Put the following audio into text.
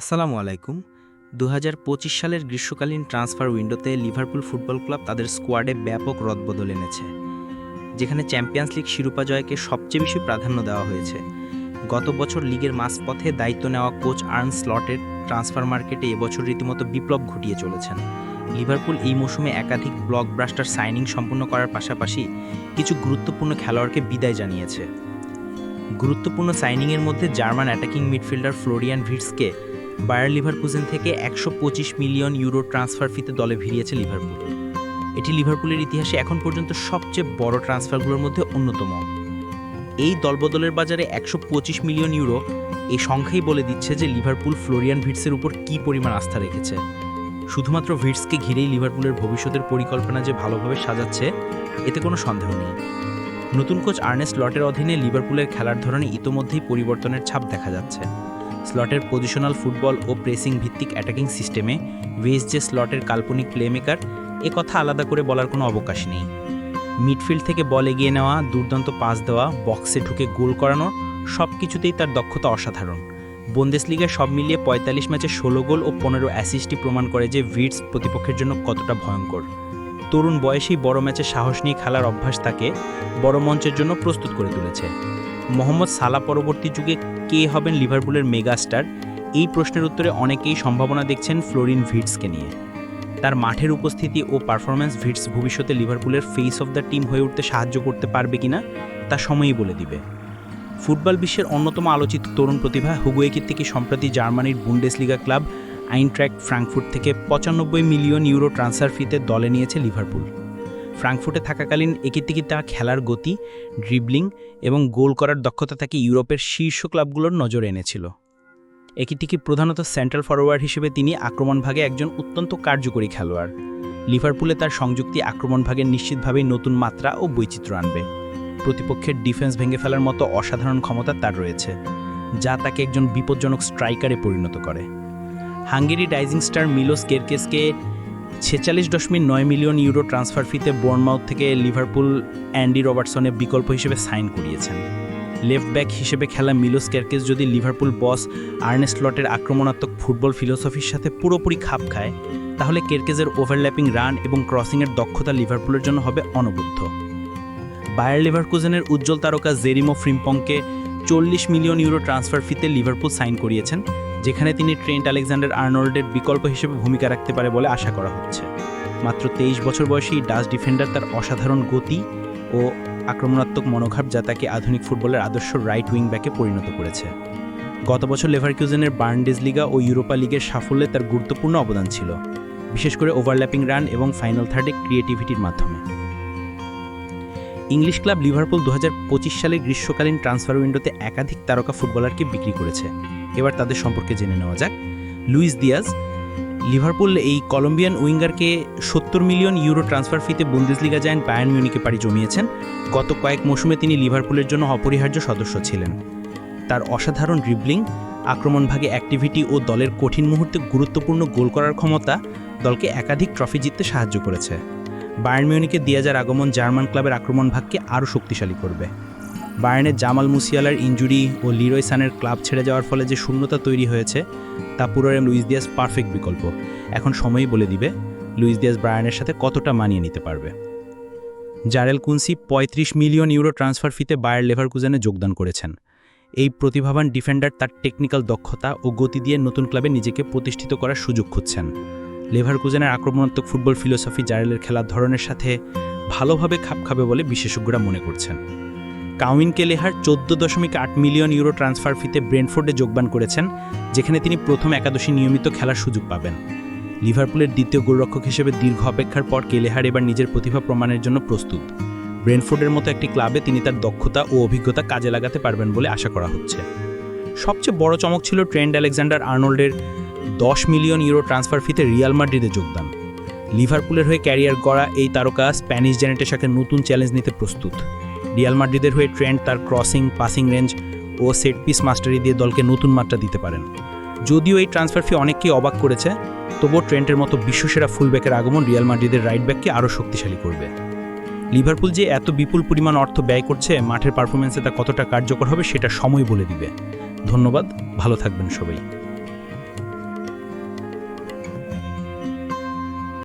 আসসালামু আলাইকুম। দু পঁচিশ সালের গ্রীষ্মকালীন ট্রান্সফার উইন্ডোতে লিভারপুল ফুটবল ক্লাব তাদের স্কোয়াডে ব্যাপক রদবদল এনেছে, যেখানে চ্যাম্পিয়ন্স লিগ শিরোপা জয়কে সবচেয়ে বেশি প্রাধান্য দেওয়া হয়েছে। গত বছর লিগের মাঝপথে দায়িত্ব নেওয়া কোচ আর্ন স্লটের ট্রান্সফার মার্কেটে এবছর রীতিমতো বিপ্লব ঘটিয়ে চলেছেন। লিভারপুল এই মৌসুমে একাধিক ব্লকব্রাস্টার সাইনিং সম্পন্ন করার পাশাপাশি কিছু গুরুত্বপূর্ণ খেলোয়াড়কে বিদায় জানিয়েছে। গুরুত্বপূর্ণ সাইনিংয়ের মধ্যে জার্মান অ্যাটাকিং মিডফিল্ডার ফ্লোরিয়ান ভিটসকে বায়ার লিভারপুজেন থেকে একশো পঁচিশ মিলিয়ন ইউরো ট্রান্সফার ফিতে দলে ভিড়িয়েছে লিভারপুল। এটি লিভারপুলের ইতিহাসে এখন পর্যন্ত সবচেয়ে বড় ট্রান্সফারগুলোর মধ্যে অন্যতম। এই দলবদলের বাজারে একশো পঁচিশ মিলিয়ন ইউরো এই সংখ্যাই বলে দিচ্ছে যে লিভারপুল ফ্লোরিয়ান ভিটসের উপর কী পরিমাণ আস্থা রেখেছে। শুধুমাত্র ভিটসকে ঘিরেই লিভারপুলের ভবিষ্যতের পরিকল্পনা যে ভালোভাবে সাজাচ্ছে, এতে কোনো সন্দেহ নেই। নতুন কোচ আর্নেস্ট লটের অধীনে লিভারপুলের খেলার ধরনে ইতোমধ্যেই পরিবর্তনের ছাপ দেখা যাচ্ছে। স্লটের পজিশনাল ফুটবল ও প্রেসিং ভিত্তিক অ্যাটাকিং সিস্টেমে যে স্লটের কাল্পনিক প্লেমেকার এ কথা আলাদা করে বলার কোনো অবকাশ নেই। মিডফিল্ড থেকে বল এগিয়ে নেওয়া, দুর্দান্ত পাস দেওয়া, বক্সে ঢুকে গোল করানো সব কিছুতেই তার দক্ষতা অসাধারণ। বন্দেসলিগায় সব মিলিয়ে পঁয়তাল্লিশ ম্যাচে ষোলো গোল ও পনেরো অ্যাসিস্টই প্রমাণ করে যে ভিটস প্রতিপক্ষের জন্য কতটা ভয়ঙ্কর। তরুণ বয়সেই বড় ম্যাচে সাহস নিয়ে খেলার অভ্যাস তাকে বড় মঞ্চের জন্য প্রস্তুত করে তুলেছে। মোহাম্মদ সালা পরবর্তী যুগে কে হবেন লিভারপুলের মেগাস্টার? এই প্রশ্নের উত্তরে অনেকেই সম্ভাবনা দেখছেন ফ্লোরিন ভিটসকে নিয়ে। তার মাঠের উপস্থিতি ও পারফরম্যান্স ভিটস ভবিষ্যতে লিভারপুলের ফেস অফ দ্য টিম হয়ে উঠতে সাহায্য করতে পারবে কিনা, তা সময়ই বলে দিবে। ফুটবল বিশ্বের অন্যতম আলোচিত তরুণ প্রতিভা হুগুয়েকির থেকে সম্প্রতি জার্মানির বুন্ডেসলিগা ক্লাব আইনট্র্যাক্ট ফ্রাঙ্কফুর্ট থেকে পঁচানব্বই মিলিয়ন ইউরো ট্রান্সফার ফিতে দলে নিয়েছে লিভারপুল। ফ্রাঙ্কফুর্টে থাকাকালীন একির তার খেলার গতি ড্রিবলিং এবং গোল করার দক্ষতা তাকে ইউরোপের শীর্ষ ক্লাবগুলোর নজরে এনেছিল। একিটিকি প্রধানত সেন্ট্রাল ফরওয়ার্ড হিসেবে তিনি আক্রমণ ভাগে একজন অত্যন্ত কার্যকরী খেলোয়াড়। লিভারপুলে তার সংযুক্তি আক্রমণ ভাগে নিশ্চিতভাবেই নতুন মাত্রা ও বৈচিত্র্য আনবে। প্রতিপক্ষের ডিফেন্স ভেঙে ফেলার মতো অসাধারণ ক্ষমতা তার রয়েছে, যা তাকে একজন বিপজ্জনক স্ট্রাইকারে পরিণত করে। হাঙ্গেরি ডাইজিং স্টার মিলোস কেরকেসকে ছেচল্লিশ দশমিক নয় মিলিয়ন ইউরো ট্রান্সফার ফিতে বোর্নমাউথ থেকে লিভারপুল অ্যান্ডি রবার্টসনের বিকল্প হিসেবে সাইন করিয়েছেন। লেফট ব্যাক হিসেবে খেলা মিলোস ক্যারকেস যদি লিভারপুল বস আর্নেস্ট লটের আক্রমণাত্মক ফুটবল ফিলোসফির সাথে পুরোপুরি খাপ খায়, তাহলে কেরকেজের ওভারল্যাপিং রান এবং ক্রসিংয়ের দক্ষতা লিভারপুলের জন্য হবে অনবদ্য। বায়ার লিভারকুজেনের উজ্জ্বল তারকা জেরিমো ফ্রিম্পংকে চল্লিশ মিলিয়ন ইউরো ট্রান্সফার ফিতে লিভারপুল সাইন করিয়েছেন যেখানে তিনি ট্রেন্ট আলেকজান্ডার আর্নল্ডের বিকল্প হিসেবে ভূমিকা রাখতে পারে বলে আশা করা হচ্ছে। মাত্র তেইশ বছর বয়সী ডাচ ডিফেন্ডার তার অসাধারণ গতি ও আক্রমণাত্মক মনোভাব যা তাকে আধুনিক ফুটবলের আদর্শ রাইট উইং ব্যাকে পরিণত করেছে। গত বছর লেভারকিউজেনের বার্নডেজ লিগা ও ইউরোপা লিগের সাফল্যে তার গুরুত্বপূর্ণ অবদান ছিল, বিশেষ করে ওভারল্যাপিং রান এবং ফাইনাল থার্ডে ক্রিয়েটিভিটির মাধ্যমে। ইংলিশ ক্লাব লিভারপুল দু সালের গ্রীষ্মকালীন ট্রান্সফার উইন্ডোতে একাধিক তারকা ফুটবলারকে বিক্রি করেছে। এবার তাদের সম্পর্কে জেনে নেওয়া যাক। লুইস দিয়াজ, লিভারপুল এই কলম্বিয়ান উইঙ্গারকে সত্তর মিলিয়ন ইউরো ট্রান্সফার ফিতে বুন্দেসলিগা জায়ান্ট বায়ার্ন মিউনিকে পাড়ি জমিয়েছেন। গত কয়েক মৌসুমে তিনি লিভারপুলের জন্য অপরিহার্য সদস্য ছিলেন। তার অসাধারণ ড্রিবলিং আক্রমণভাগে অ্যাক্টিভিটি ও দলের কঠিন মুহূর্তে গুরুত্বপূর্ণ গোল করার ক্ষমতা দলকে একাধিক ট্রফি জিততে সাহায্য করেছে। বায়ার্ন মিউনিকে দিয়াজার আগমন জার্মান ক্লাবের আক্রমণ ভাগকে আরও শক্তিশালী করবে। বায়ার্নের জামাল মুসিয়ালার ইঞ্জুরি ও লিরয় সানের ক্লাব ছেড়ে যাওয়ার ফলে যে শূন্যতা তৈরি হয়েছে, তা পুরোরে লুইস দিয়াস পারফেক্ট বিকল্প। এখন সময়ই বলে দিবে লুইস দিয়াস বায়ার্নের সাথে কতটা মানিয়ে নিতে পারবে। Jarell Quansah ৩৫ million euro transfer ফিতে বায়ার লেভারকুজেনে যোগদান করেছেন। এই প্রতিভাবান ডিফেন্ডার তার টেকনিক্যাল দক্ষতা ও গতি দিয়ে নতুন ক্লাবে নিজেকে প্রতিষ্ঠিত করার সুযোগ খুঁজছেন। লেভারকুজেনের আক্রমণাত্মক ফুটবল ফিলোসফি জারেলের খেলার ধরনের সাথে ভালোভাবে খাপ খাবে বলে বিশেষজ্ঞরা মনে করছেন। কাউইন কেলেহার চোদ্দ দশমিক আট মিলিয়ন ইউরো ট্রান্সফার ফিতে ব্রেন্টফোর্ডে যোগদান করেছেন, যেখানে তিনি প্রথম একাদশী নিয়মিত খেলার সুযোগ পাবেন। লিভারপুলের দ্বিতীয় গোলরক্ষক হিসেবে দীর্ঘ অপেক্ষার পর কেলেহার এবার নিজের প্রতিভা প্রমাণের জন্য প্রস্তুত। ব্রেনফোর্ডের মতো একটি ক্লাবে তিনি তার দক্ষতা ও অভিজ্ঞতা কাজে লাগাতে পারবেন বলে আশা করা হচ্ছে। সবচেয়ে বড় চমক ছিল ট্রেন্ড আলেকজান্ডার আর্নল্ডের দশ মিলিয়ন ইউরো ট্রান্সফার ফিতে রিয়াল মাদ্রিদে যোগদান। লিভারপুলের হয়ে ক্যারিয়ার গড়া এই তারকা স্প্যানিশ জেনেটের সাথে নতুন চ্যালেঞ্জ নিতে প্রস্তুত। রিয়াল মাদ্রিদের হয়ে ট্রেন্ড তার ক্রসিং, পাসিং রেঞ্জ ও সেট পিস মাস্টারি দিয়ে দলকে নতুন মাত্রা দিতে পারেন। যদিও এই ট্রান্সফার ফি অনেককেই অবাক করেছে, তবুও ট্রেন্টের মতো বিশ্বসেরা ফুলব্যাকের আগমন রিয়াল মাদ্রিদের রাইট ব্যাককে আরও শক্তিশালী করবে। লিভারপুল যে এত বিপুল পরিমাণ অর্থ ব্যয় করছে, মাঠের পারফরমেন্সে তা কতটা কার্যকর হবে সেটা সময় বলে দিবে। ধন্যবাদ, ভালো থাকবেন সবাই।